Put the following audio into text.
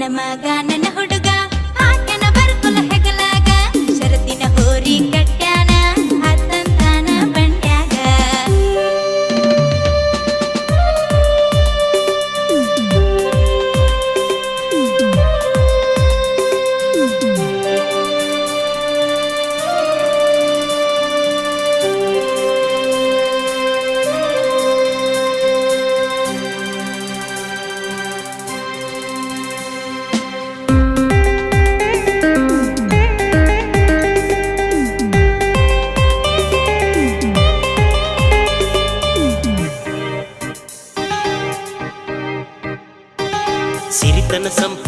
ನನ್ನ ಮಗ సిరితన సంప